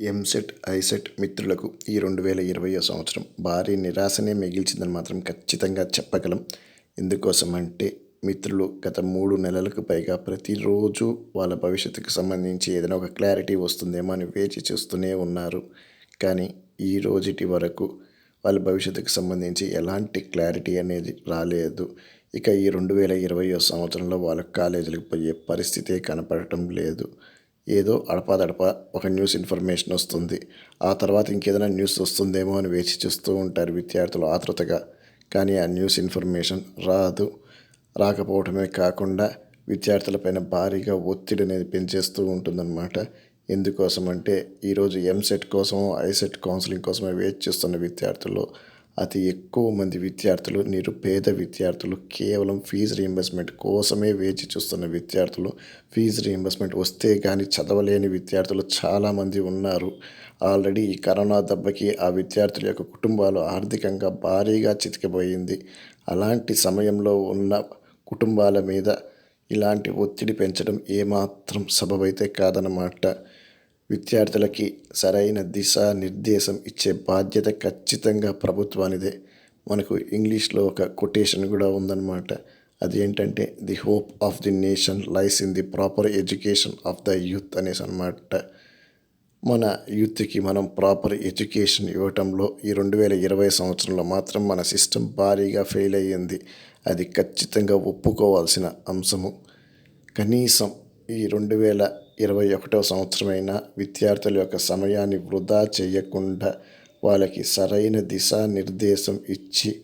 EAMCET ICET మిత్రులకు ఈ రెండు వేల ఇరవయో సంవత్సరం భారీ నిరాశనే మిగిల్చిందని మాత్రం ఖచ్చితంగా చెప్పగలం. ఎందుకోసం అంటే మిత్రులు గత మూడు నెలలకు పైగా ప్రతిరోజు వాళ్ళ భవిష్యత్తుకు సంబంధించి ఏదైనా ఒక క్లారిటీ వస్తుందేమో అని వేచి చూస్తూనే ఉన్నారు. కానీ ఈ రోజుటి వరకు వాళ్ళ భవిష్యత్తుకు సంబంధించి ఎలాంటి క్లారిటీ అనేది రాలేదు. ఇక ఈ రెండు వేల ఇరవయో సంవత్సరంలో వాళ్ళ కాలేజీలకు పోయే పరిస్థితే కనపడటం లేదు. ఏదో అడపాదడప ఒక న్యూస్ ఇన్ఫర్మేషన్ వస్తుంది. ఆ తర్వాత ఇంకేదైనా న్యూస్ వస్తుందేమో అని వేచి చూస్తూ ఉంటారు విద్యార్థులు ఆతృతగా. కానీ ఆ న్యూస్ ఇన్ఫర్మేషన్ రాదు. రాకపోవటమే కాకుండా విద్యార్థులపైన భారీగా ఒత్తిడి అనేది పెంచేస్తూ ఉంటుందన్నమాట. ఎందుకోసం అంటే ఈరోజు ఎంసెట్ కోసం ఐసెట్ కౌన్సిలింగ్ కోసమే వెయిట్ చేస్తున్న విద్యార్థులు అతి ఎక్కువ మంది విద్యార్థులు నిరుపేద విద్యార్థులు కేవలం ఫీజు రీయింబర్స్మెంట్ కోసమే వేచి చూస్తున్న విద్యార్థులు ఫీజు రీయింబర్స్మెంట్ వస్తే కానీ చదవలేని విద్యార్థులు చాలామంది ఉన్నారు. ఆల్రెడీ ఈ కరోనా దెబ్బకి ఆ విద్యార్థుల యొక్క కుటుంబాలు ఆర్థికంగా భారీగా చితికిపోయింది. అలాంటి సమయంలో ఉన్న కుటుంబాల మీద ఇలాంటి ఒత్తిడి పెంచడం ఏమాత్రం సబబైతే కాదన్నమాట. విద్యార్థులకి సరైన దిశా నిర్దేశం ఇచ్చే బాధ్యత ఖచ్చితంగా ప్రభుత్వానిదే. మనకు ఇంగ్లీష్లో ఒక కొటేషన్ కూడా ఉందన్నమాట. అది ఏంటంటే the hope of the nation lies in the proper education of the youth అనేసి అనమాట మన యూత్కి మనం ప్రాపర్ ఎడ్యుకేషన్ ఇవ్వటంలో ఈ రెండు వేల ఇరవై సంవత్సరంలో మాత్రం మన సిస్టమ్ భారీగా ఫెయిల్ అయ్యింది. అది ఖచ్చితంగా ఒప్పుకోవాల్సిన అంశము. కనీసం ఈ రెండు వేల ఇరవై ఒకటో సంవత్సరమైన విద్యార్థుల యొక్క సమయాన్ని వృధా చేయకుండా వాళ్ళకి సరైన దిశానిర్దేశం ఇచ్చి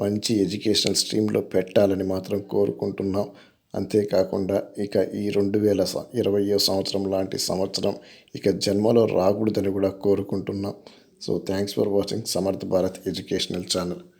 మంచి ఎడ్యుకేషనల్ స్ట్రీమ్లో పెట్టాలని మాత్రం కోరుకుంటున్నాం. అంతేకాకుండా ఇక ఈ రెండు వేల ఇరవయో సంవత్సరం లాంటి సంవత్సరం ఇక జన్మలో రాకూడదని కూడా కోరుకుంటున్నాం. So thanks for watching Samarth Bharat educational channel.